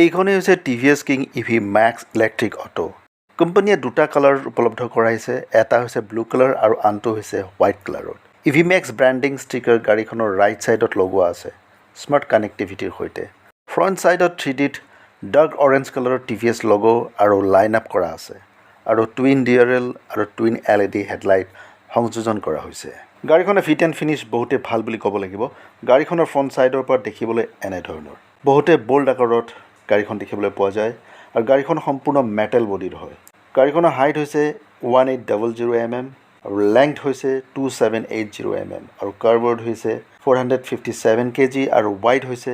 এইখনেই হৈছে T king E V max electric auto. কোম্পানীয়ে দুটা কালাৰ উপলব্ধ কৰাইছে, এটা হৈছে ব্লু কালাৰ আৰু আনটো হৈছে white কালাৰত E V max branding sticker গাড়ীখনৰ ৰাইট ছাইডত লগোৱা আছে স্মাৰ্ট কানেক্টিভিটিৰ সৈতে। ফ্ৰণ্ট ছাইডত থ্ৰী ডিত ডাৰ্ক অৰেঞ্জ কালাৰৰ টি ভি এছ লগো আৰু লাইন আপ কৰা আছে আৰু টুইন ডিয়াৰেল আৰু twin L E D headlight সংযোজন কৰা হৈছে। গাড়ীখনৰ ফিট এণ্ড ফিনিছ বহুতেই ভালো বুলি ক'ব লাগিব। গাড়ীখনৰ ফ্ৰণ্ট ছাইডৰ পৰা দেখিবলৈ এনেধৰণৰ বহুতে বল্ড আকাৰত গাড়ীখন দেখিবলৈ পোৱা যায় আৰু গাড়ীখন সম্পূৰ্ণ মেটেল বডিৰ হয়। গাড়ীখনৰ হাইট হৈছে one eight double zero' M M আৰু লেংথ হৈছে two seven eight zero' M M আৰু কাৰ্বৰ্ড হৈছে four hundred fifty seven KG আৰু ৱাইড হৈছে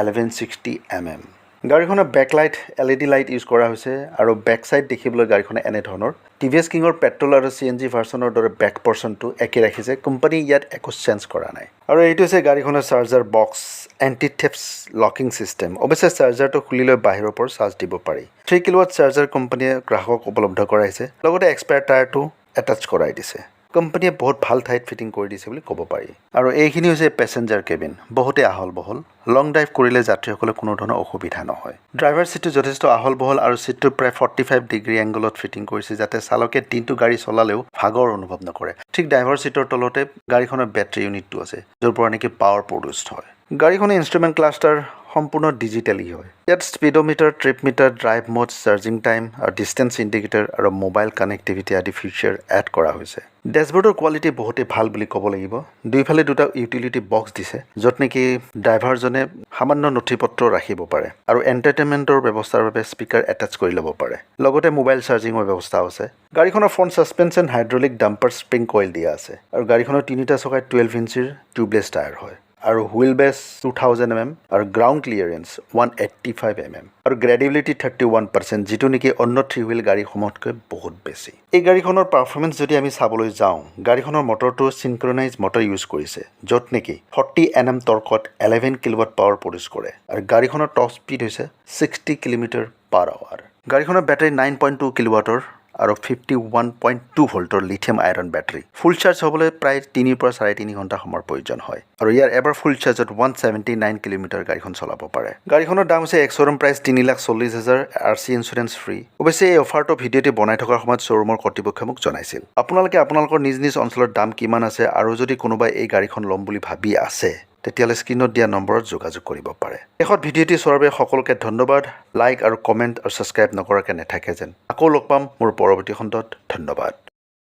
এলেভেন ছিক্সটি এম এম গাড়ীখনৰ backlight L E D light use কৰা হৈছে আৰু বেক ছাইড দেখিবলৈ গাড়ীখনে এনেধৰণৰ টি ভি এছ কিঙৰ পেট্ৰল আৰু চি এন জি ভাৰ্চনৰ দৰে বেক পৰ্চনটো একে ৰাখিছে কোম্পানী ইয়াত একো চেঞ্জ কৰা নাই। আৰু এইটো হৈছে গাড়ীখনৰ charger box anti theft locking system অৱশ্যে চাৰ্জাৰটো খুলি লৈ বাহিৰৰ পৰা চাৰ্জ দিব পাৰি। থ্ৰী কিলোৱাট চাৰ্জাৰ কোম্পানীয়ে গ্ৰাহকক উপলব্ধ কৰাইছে। লগতে এক্সপায়াৰ টায়াৰটো এটাচ কৰাই দিছে। কোম্পানীয়ে বহুত ভালো ঠাইত ফিটিং কৰি দিছে বুলি ক'ব পাৰি। আৰু এইখিনি হৈছে পেছেঞ্জাৰ কেবিন বহুতেই আহল বহল লং ড্ৰাইভ কৰিলে যাত্ৰীসকলে কোনো ধৰণৰ অসুবিধা নহয়। ড্ৰাইভাৰ ছিটটো যথেষ্ট আহল বহল আৰু ছিটটো প্ৰায় ফৰ্টি ফাইভ ডিগ্ৰী এংগলত ফিটিং কৰিছে যাতে চালকে দিনটো গাড়ী চলালেও ভাগৰ অনুভৱ নকৰে। ঠিক ড্ৰাইভাৰ ছিটৰ তলতে গাড়ীখনৰ বেটাৰী ইউনিটটো আছে, য'ৰ পৰা নেকি পাৱাৰ প্ৰডিউচ হয়। গাড়ীখনৰ ইনষ্ট্ৰুমেণ্ট ক্লাষ্টাৰ সম্পূৰ্ণ ডিজিটেলি হয়। ইয়াত speedometer trip meter drive mode, charging time আৰু ডিষ্টেঞ্চ ইণ্ডিকেটৰ আৰু মোবাইল কানেক্টিভিটি আদি ফিচাৰ এড কৰা হৈছে। ডেছবৰ্ডৰ কোৱালিটি বহুতেই ভালো বুলি ক'ব লাগিব। দুইফালে দুটা ইউটিলিটি বক্স দিছে, য'ত নেকি ড্ৰাইভাৰজনে সামান্য নথি পত্ৰ ৰাখিব পাৰে আৰু এণ্টাৰটেইনমেণ্টৰ ব্যৱস্থাৰ বাবে স্পীকাৰ এটাচ কৰি ল'ব পাৰে। লগতে মোবাইল চাৰ্জিঙৰ ব্যৱস্থাও আছে। গাড়ীখনৰ front suspension hydraulic damper spring coil দিয়া আছে আৰু গাড়ীখনৰ তিনিটা চকাই টুৱেল্ভ ইঞ্চিৰ টিউবলেছ টায়াৰ হয়। আৰু wheel base two thousand M M আৰু ground clearance one eighty five M M আৰু গ্ৰেডিবিলিটি থাৰ্টি ওৱান পাৰ্চেণ্ট যিটো নেকি অন্য থ্ৰী হুইল গাড়ীসমূহতকৈ বহুত বেছি। এই গাড়ীখনৰ পাৰফৰ্মেঞ্চ যদি আমি চাবলৈ যাওঁ, গাড়ীখনৰ মটৰটো চিনক্ৰনাইজ মটৰ ইউজ কৰিছে, য'ত নেকি ফৰ্টি এন এম টৰ্কত এলেভেন কিলোৱাট পাৱাৰ প্ৰডিউচ কৰে আৰু গাড়ীখনৰ টপ স্পীড হৈছে ছিক্সটি কিলোমিটাৰ পাৰ আৱাৰ গাড়ীখনৰ বেটাৰী নাইন পইণ্ট টু কিলোৱাটৰ আৰু fifty one point two ভল্টৰ lithium iron battery full charge হ'বলৈ প্ৰায় তিনিৰ পৰা চাৰে তিনি ঘণ্টা সময়ৰ প্ৰয়োজন হয়। আৰু ইয়াৰ এবাৰ ফুল চাৰ্জত ওৱান ছেভেণ্টি নাইন কিলোমিটাৰ গাড়ীখন চলাব পাৰে। গাড়ীখনৰ দাম হৈছে এক্সৰুম প্ৰাইচ তিনি লাখ চল্লিছ হাজাৰ আৰ চি ইঞ্চুৰেঞ্চ ফ্ৰী অৱশ্যে, এই অফাৰটো ভিডিঅ'টি বনাই থকাৰ সময়ত শ্ব'ৰুমৰ কৰ্তৃপক্ষই মোক জনাইছিল। আপোনালোকে আপোনালোকৰ নিজ নিজ অঞ্চলৰ দাম কিমান আছে আৰু যদি কোনোবাই এই গাড়ীখন ল'ম বুলি ভাবি আছে। তেতিয়াহ'লে স্ক্ৰীণত দিয়া নম্বৰত যোগাযোগ কৰিব পাৰে। শেষত ভিডিঅ'টি চোৱাৰ বাবে সকলোকে ধন্যবাদ। লাইক আৰু কমেণ্ট আৰু ছাবস্ক্ৰাইব নকৰাকৈ নাথাকে যেন। আকৌ লগ পাম মোৰ পৰৱৰ্তী খণ্ডত। ধন্যবাদ।